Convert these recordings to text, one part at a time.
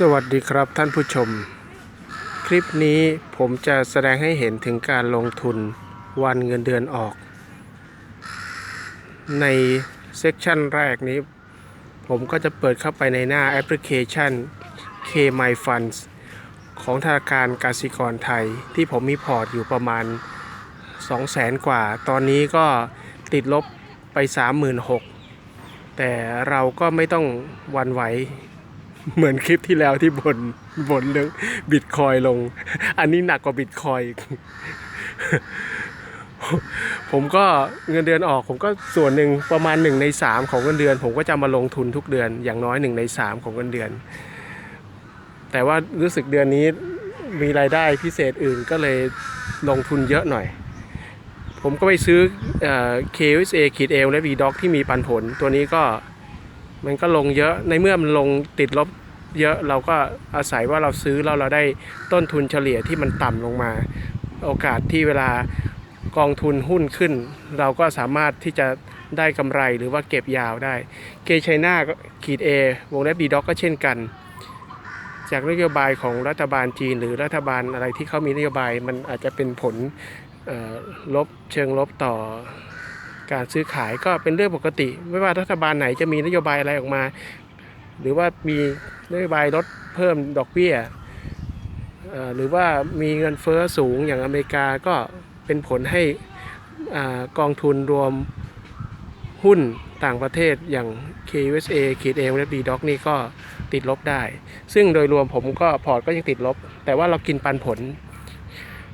สวัสดีครับท่านผู้ชม คลิปนี้ผมจะแสดงให้เห็นถึงการลงทุนวันเงินเดือนออก ในเซกชันแรกนี้ ผมก็จะเปิดเข้าไปในหน้าแอปพลิเคชัน K My Funds ของธนาคารกสิกรไทย ที่ผมมีพอร์ตอยู่ประมาณ 200,000 กว่า ตอนนี้ก็ติดลบไป 36,000แต่เราก็ไม่ต้องวันไหว เหมือนคลิปที่แล้วที่บนบนเรื่องบิตคอยลง อันนี้หนักกว่าบิตคอยผมก็เงินเดือนออก ผมก็ส่วนหนึ่งประมาณหนึ่งในสามของเงินเดือน ผมก็จะมาลงทุนทุกเดือน อย่างน้อยหนึ่งในสามของเงินเดือน แต่ว่ารู้สึกเดือนนี้มีรายได้พิเศษอื่นก็เลยลงทุนเยอะหน่อย ผมก็ไปซื้อเอ่อ KSA ขีดเอลและ v d o c ที่มีปันผลตัวนี้ก็ มันก็ลงเยอะในเมื่อมันลงติดลบเยอะเราก็อาศัยว่าเราซื้อแล้วเราได้ต้นทุนเฉลี่ยที่มันต่ำลงมา โอกาสที่เวลากองทุนหุ้นขึ้น เราก็สามารถที่จะได้กำไรหรือว่าเก็บยาวได้เกชัยนาก็ขีด A วงเล็บบีด็อกก็เช่นกัน จากนโยบายของรัฐบาลจีน หรือรัฐบาลอะไรที่เขามีนโยบายมันอาจจะเป็นผลลบเชิงลบต่อ การซื้อขายก็เป็นเรื่องปกติ ไม่ว่ารัฐบาลไหนจะมีนโยบายอะไรออกมา หรือว่ามีนโยบายลดเพิ่มดอกเบี้ยหรือว่ามีเงินเฟ้อสูงอย่างอเมริกาก็เป็นผลให้อกองทุนรวมหุ้นต่างประเทศอย่าง KUSA ขีดเอและ b d o c นี่ก็ติดลบได้ ซึ่งโดยรวมผมก็พอร์ตก็ยังติดลบ แต่ว่าเรากินปันผล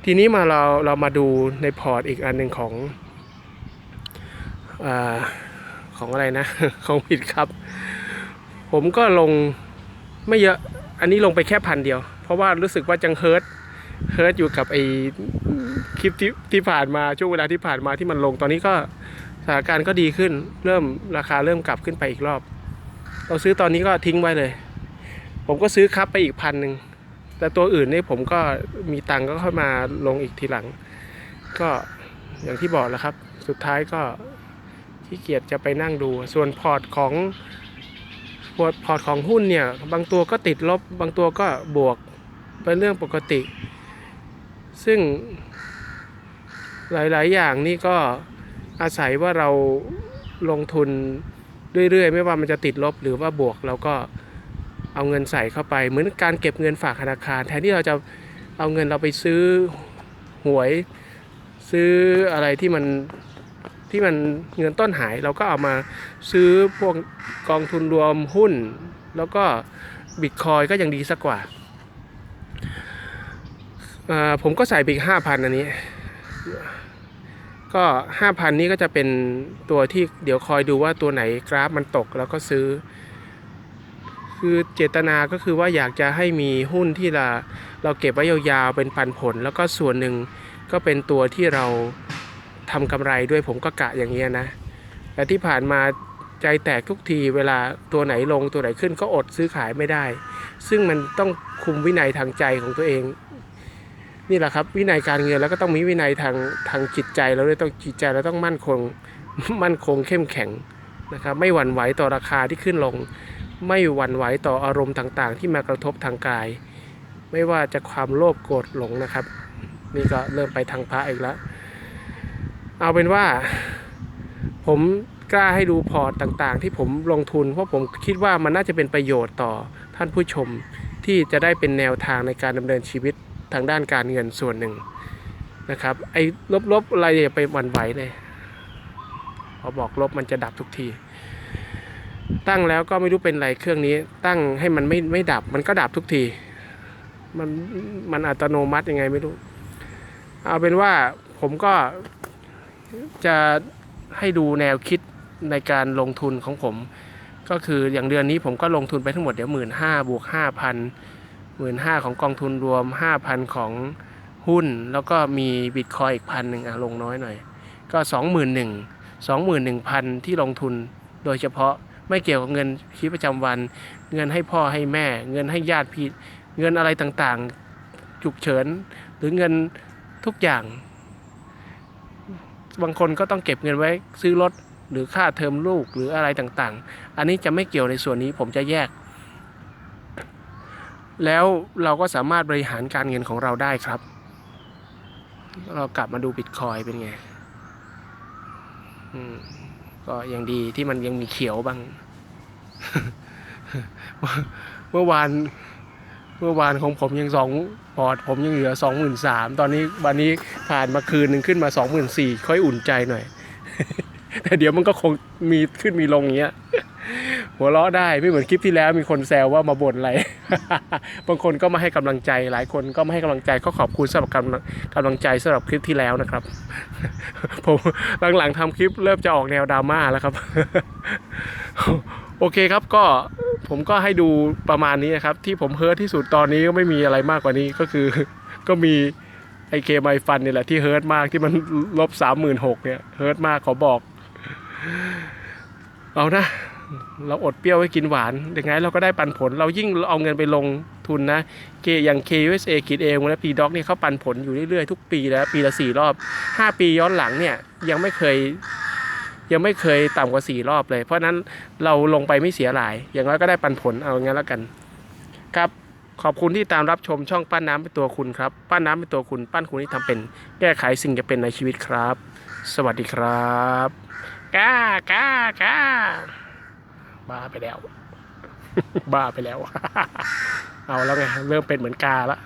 ทีนี้มาเราเรามาดูในพอร์ตอีกอันหนึ่งของ อของอะไรนะ ของผิดครับ ผมก็ลงไม่เยอะ อันนี้ลงไปแค่พันเดียว เพราะว่ารู้สึกว่าจังเฮิร์ตเฮิร์ตอยู่กับไอ้คลิปที่ที่ผ่านมาช่วงเวลาที่ผ่านมาที่มันลงตอนนี้ก็สถานการณ์ก็ดีขึ้น เริ่มราคาเริ่มกลับขึ้นไปอีกรอบ เราซื้อตอนนี้ก็ทิ้งไว้เลย ผมก็ซื้อครับไปอีกพันหนึ่งแต่ตัวอื่นนี่ผมก็มีตังก็เข้ามาลงอีกทีหลัง ก็อย่างที่บอกแล้วครับ สุดท้ายก็ ขี้เกียจจะไปนั่งดู ส่วนพอร์ตของพอร์ตพอร์ตของหุ้นเนี่ยบางตัวก็ติดลบ บางตัวก็บวกเป็นเรื่องปกติ ซึ่งหลาย ๆ อย่างนี่ก็อาศัยว่าเราลงทุนเรื่อย ๆ ไม่ว่ามันจะติดลบหรือว่าบวกเราก็เอาเงินใส่เข้าไป เหมือนการเก็บเงินฝากธนาคาร แทนที่เราจะเอาเงินเราไปซื้อหวยซื้ออะไรที่มัน ที่มันเงินต้นหายเราก็เอามาซื้อพวกกองทุนรวมหุ้น แล้วก็บิตคอยก็ยังดีสักกว่า ผมก็ใส่ไปอีกห้าพันอันนี้ ก็ห้าพันนี้ก็จะเป็นตัวที่เดี๋ยวคอยดูว่าตัวไหนกราฟมันตกแล้วก็ซื้อ คือเจตนาก็คือว่าอยากจะให้มีหุ้นที่เราเราเก็บไว้ยาวๆเป็นปันผล แล้วก็ส่วนหนึ่งก็เป็นตัวที่เรา ทำกำไรด้วยผมก็กะอย่างเงี้ยนะแต่ที่ผ่านมาใจแตกทุกทีเวลาตัวไหนลงตัวไหนขึ้นก็อดซื้อขายไม่ได้ ซึ่งมันต้องคุมวินัยทางใจของตัวเอง นี่แหละครับ วินัยการเงินแล้วก็ต้องมีวินัยทางทางจิตใจเราด้วยต้องจิตใจเราต้องมั่นคงมั่นคงเข้มแข็งนะครับไม่หวั่นไหวต่อราคาที่ขึ้นลง ไม่หวั่นไหวต่ออารมณ์ต่างๆ ที่มากระทบทางกาย ไม่ว่าจะความโลภโกรธหลงนะครับ นี่ก็เริ่มไปทางพระอีกแล้ว เอาเป็นว่า ผมกล้าให้ดูพอร์ตต่างๆ ที่ผมลงทุน เพราะผมคิดว่ามันน่าจะเป็นประโยชน์ต่อท่านผู้ชมที่จะได้เป็นแนวทางในการดำเนินชีวิตทางด้านการเงินส่วนหนึ่งนะครับ ไอ้ลบๆอะไรอย่าไปหวั่นไหวเลยพอบอกลบมันจะดับทุกที ตั้งแล้วก็ไม่รู้เป็นไรเครื่องนี้ ตั้งให้มันไม่ไม่ดับมันก็ดับทุกที มันมันอัตโนมัติยังไงไม่รู้ เอาเป็นว่าผมก็ จะให้ดูแนวคิดในการลงทุนของผม ก็คืออย่างเดือนนี้ผมก็ลงทุนไปทั้งหมดเดี๋ยวหมื่นห้าบวกห้าพันหมื่นห้าของกองทุนรวมห้าพันของหุ้น แล้วก็มีบิตคอยอีกพันหนึ่งอะลงน้อยหน่อย ก็สองหมื่นหนึ่งสองหมื่นหนึ่งพันที่ลงทุนโดยเฉพาะไม่เกี่ยวกับเงินชีวิตประจำวัน เงินให้พ่อให้แม่ เงินให้ญาติพี่เงินอะไรต่างๆ ฉุกเฉิน หรือเงินทุกอย่าง บางคนก็ต้องเก็บเงินไว้ซื้อรถหรือค่าเทอมลูกหรืออะไรต่างๆ อันนี้จะไม่เกี่ยวในส่วนนี้ผมจะแยก แล้วเราก็สามารถบริหารการเงินของเราได้ครับ เรากลับมาดูบิตคอยเป็นไงก็ยังดีที่มันยังมีเขียวบ้าง เมื่อวาน เมื่อวานของผมยังสองพอร์ตผมยังเหลือสองหมื่นสามตอนนี้วันนี้ผ่านมาคืนหนึ่งขึ้นมาสองหมื่นสี่ค่อยอุ่นใจหน่อย แต่เดี๋ยวมันก็คงมีขึ้นมีลงอย่างเงี้ย หัวเราะได้ไม่เหมือนคลิปที่แล้วมีคนแซวว่ามาบ่นอะไร บางคนก็มาให้กำลังใจหลายคนก็มาให้กำลังใจก็ขอบคุณสำหรับกำลังกำลังใจสำหรับคลิปที่แล้วนะครับ ผมหลังๆทำคลิปเริ่มจะออกแนวดราม่าแล้วครับ โอเคครับก็ผมก็ให้ดูประมาณนี้นะครับ ที่ผมเฮิร์ทที่สุดตอนนี้ก็ไม่มีอะไรมากกว่านี้ก็คือ ก็มีไอเคไมฟันนี่แหละที่เฮิร์ทมากที่มันลบสามหมื่นหกเนี่ยเฮิร์ทมากขอบอก เอานะ เราอดเปรี้ยวไว้กินหวานยังไงเราก็ได้ปันผล เรายิ่งเอาเงินไปลงทุนนะเกอย่าง KUSA กิดเองและ P Doc เนี่ยเขาปันผลอยู่เรื่อยๆ ทุกปีแล้ว ปีละสี่รอบ 5 ปีย้อนหลังเนี่ยยังไม่เคย ยังไม่เคยต่ำกว่าสี่รอบเลย เพราะฉะนั้นเราลงไปไม่เสียหลาย อย่างน้อยก็ได้ปันผลเอางั้นแล้วกัน ครับ ขอบคุณที่ตามรับชมช่องปั้นน้ำเป็นตัวคุณครับ ปั้นน้ำเป็นตัวคุณ ปั้นคุณที่ทำเป็น แก้ไขสิ่งจะเป็นในชีวิตครับ สวัสดีครับก้าก้าก้าบ้าไปแล้ว บ้าไปแล้ว เอาแล้วไง เริ่มเป็นเหมือนกาละ